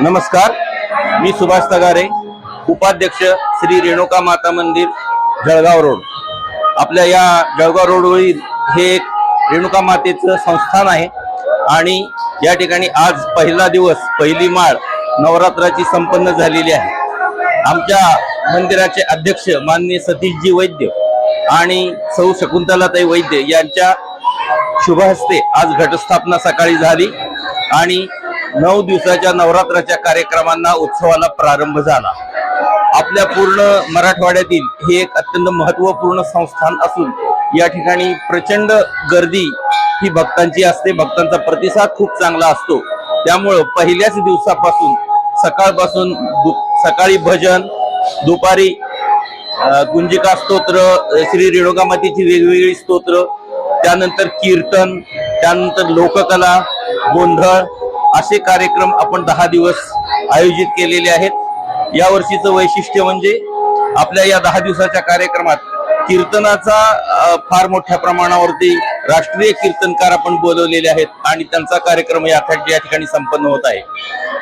नमस्कार. मी सुभाष तगारे उपाध्यक्ष श्री रेणुका माता मंदिर जळगाव रोड. आपल्या या जळगाव रोडवरील हे एक रेणुका मातेचं संस्थान आहे. आणि या ठिकाणी आज पहिला दिवस पहिली माळ नवरात्राची संपन्न झालेली आहे. आमच्या मंदिराचे अध्यक्ष माननीय सतीशजी वैद्य आणि सौ शकुंतलाताई वैद्य यांच्या शुभ हस्ते आज घटस्थापना सकाळी झाली आणि नऊ दिवसाच्या नवरात्राच्या कार्यक्रमांना उत्सवाला प्रारंभ झाला. आपल्या पूर्ण मराठवाड्यातील हे एक अत्यंत महत्त्वपूर्ण संस्थान असून या ठिकाणी प्रचंड गर्दी ही भक्तांची असते. भक्तांचा प्रतिसाद खूप चांगला असतो. त्यामुळं पहिल्याच दिवसापासून सकाळपासून दु- सकाळी भजन दुपारी गुंजिका स्तोत्र श्री रेणुकामातीची वेगवेगळी स्तोत्र त्यानंतर कीर्तन त्यानंतर लोककला गोंधळ असे कार्यक्रम आपण दहा दिवस आयोजित केलेले आहेत. या वर्षीचं वैशिष्ट्य म्हणजे आपल्या या दहा दिवसाच्या कार्यक्रमात कीर्तनाचा फार मोठ्या प्रमाणावरती राष्ट्रीय कीर्तनकार आपण बोलवलेले आहेत आणि त्यांचा कार्यक्रम या या ठिकाणी संपन्न होत आहे.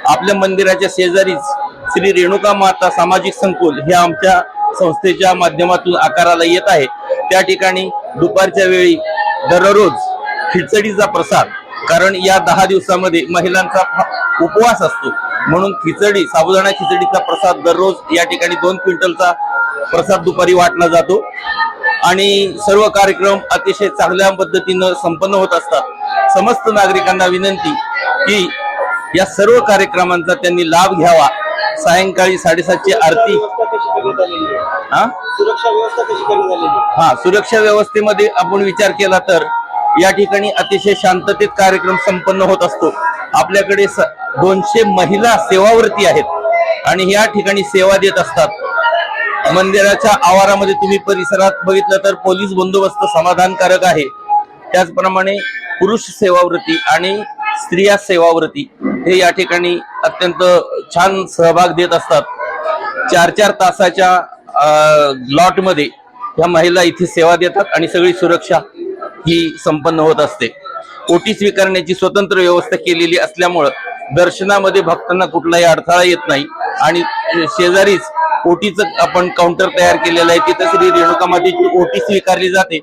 आपल्या मंदिराच्या शेजारीच श्री रेणुका माता सामाजिक संकुल हे आमच्या संस्थेच्या माध्यमातून आकाराला येत आहे. त्या ठिकाणी दुपारच्या वेळी दररोज खिचडीचा प्रसाद कारण या दहा दिवसामध्ये महिलांचा फ- उपवास असतो. म्हणून खिचडी साबुदाणा खिचडीचा प्रसाद दररोज या ठिकाणी दोन क्विंटलचा प्रसाद दुपारी वाटला जातो. आणि सर्व कार्यक्रम अतिशय चांगल्या पद्धतीनं संपन्न होत असतात. समस्त नागरिकांना विनंती की या सर्व कार्यक्रमांचा त्यांनी लाभ घ्यावा. सायंकाळी साडेसातची आरती. हा? सुरक्षा? हा व्यवस्थेमध्ये आपण विचार केला तर या ठिकाणी अतिशय शांततेत कार्यक्रम संपन्न होत असतो. आपल्याकडे दोनशे महिला सेवावरती आहेत. आणि या ठिकाणी सेवा देत असतात. मंदिराच्या आवारामध्ये तुम्ही परिसरात बघितलं तर पोलीस बंदोबस्त समाधानकारक आहे. त्याचप्रमाणे पुरुष सेवावृत्ती आणि स्त्रिया सेवावृत्ती हे या ठिकाणी अत्यंत छान सहभाग देत असतात. चार चार तासाच्या लॉटमध्ये ह्या महिला इथे सेवा देतात आणि सगळी सुरक्षा ही संपन्न होत असते. ओटी स्वीकारण्याची स्वतंत्र व्यवस्था केलेली असल्यामुळं दर्शनामध्ये भक्तांना कुठलाही अडथळा येत नाही आणि शेजारीच ओटीचं आपण काउंटर तयार केलेलं आहे. तिथे श्री रेणुका मातेची ओटी स्वीकारली जाते.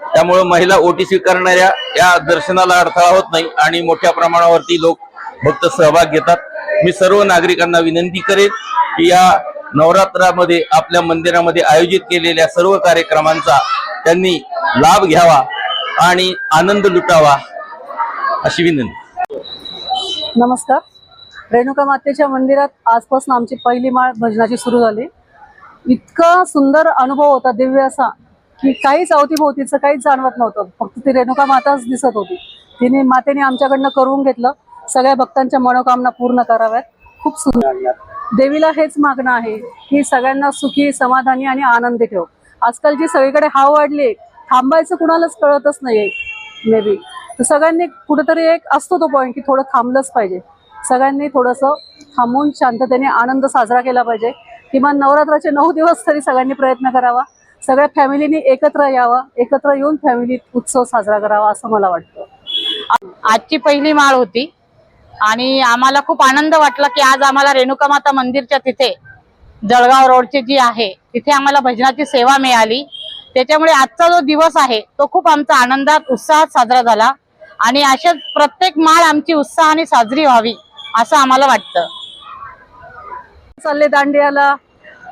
त्यामुळे महिला ओटी स्वीकारणाऱ्या या दर्शनाला अडथळा होत नाही आणि मोठ्या प्रमाणावरती लोक भक्त सहभाग घेतात. मी सर्व नागरिकांना विनंती करेन की या नवरात्रामध्ये आपल्या मंदिरामध्ये आयोजित केलेल्या सर्व कार्यक्रमांचा त्यांनी लाभ घ्यावा आणि आनंद लुटावा अशी विनंती. नमस्कार. रेणुका मातेच्या मंदिरात आजपासून आमची पहिली माळ भजनाची सुरू झाली. इतका सुंदर अनुभव होता दिव्य असा की काहीच अवतीभोवतीचं काहीच जाणवत नव्हतं. फक्त ती रेणुका माताच दिसत होती. तिने मातेने आमच्याकडनं करून घेतलं. सगळ्या भक्तांच्या मनोकामना पूर्ण कराव्यात. खूप सुंदर. देवीला हेच मागणं आहे की सगळ्यांना सुखी समाधानी आणि आनंदी ठेव. आजकाल जी सगळीकडे हाव वाढली थांबायचं कुणालाच कळतच नाहीये मे बी. तर सगळ्यांनी कुठेतरी एक असतो तो पॉईंट की थोडं थांबलंच पाहिजे. सगळ्यांनी थोडंसं थांबून शांततेने आनंद साजरा केला पाहिजे. किमान नवरात्राचे नऊ दिवस तरी सगळ्यांनी प्रयत्न करावा. सगळ्या फॅमिलीनी एकत्र यावं एकत्र येऊन फॅमिली उत्सव साजरा करावा असं मला वाटतं. आजची पहिली माळ होती आणि आम्हाला खूप आनंद वाटला की आज आम्हाला रेणुका माता मंदिरच्या तिथे जळगाव रोडची जी आहे तिथे आम्हाला भजनाची सेवा मिळाली. त्याच्यामुळे आजचा जो दिवस आहे तो खूप आमचा आनंदात उत्साहात साजरा झाला. आणि अशाच प्रत्येक माळ आमची उत्साहाने साजरी व्हावी. असं आम्हाला वाटतं. चालले दांडियाला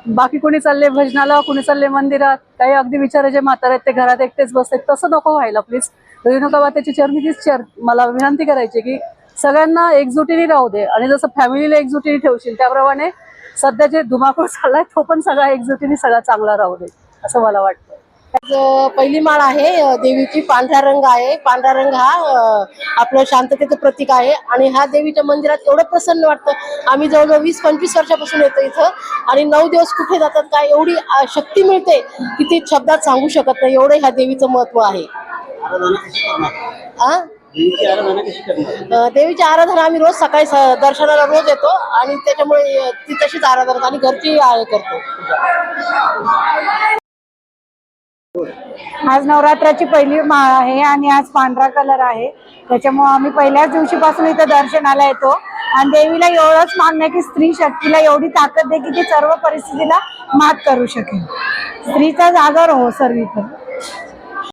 बाकी कोणी चालले भजनाला कोणी चालले मंदिरात काही अगदी विचाराचे जे म्हातारे आहेत ते घरात एकटेच बसतात तसं नको व्हायला प्लीज रेणुका मातेची चरणी तीच चर मला विनंती करायची की सगळ्यांना एकजुटीने राहू दे आणि जसं फॅमिलीला एकजुटीने ठेवशील त्याप्रमाणे सध्या जे धुमाकूळ चाललाय तो पण सगळा एकजुटीने सगळा चांगला राहू दे असं मला वाटतं. पहिली माळ आहे देवीची पांढरा रंग आहे. पांढरा रंग हा आपलं शांततेचं प्रतीक आहे. आणि ह्या देवीच्या मंदिरात एवढं प्रसन्न वाटतं. आम्ही जवळजवळ वीस पंचवीस वर्षापासून येतो इथं. आणि नऊ दिवस कुठे जातात काय एवढी शक्ती मिळते की ती शब्दात सांगू शकत नाही. एवढं ह्या देवीचं महत्त्व आहे. आ? देवीची आराधना आम्ही रोज सकाळी दर्शनाला रोज येतो. आणि त्याच्यामुळे ती तशीच आराधना आणि घरची आ- करतो. आज नवरात्राची पहिली माळ आहे आणि आज पांढरा कलर आहे. त्याच्यामुळे आम्ही पहिल्याच दिवशीपासून इथं दर्शनाला येतो. आणि देवीला एवढंच मागणं आहे की स्त्री शक्तीला एवढी ताकद दे की ती सर्व परिस्थितीला मात करू शकेल. स्त्रीचा जागर हो सर्वीकडे.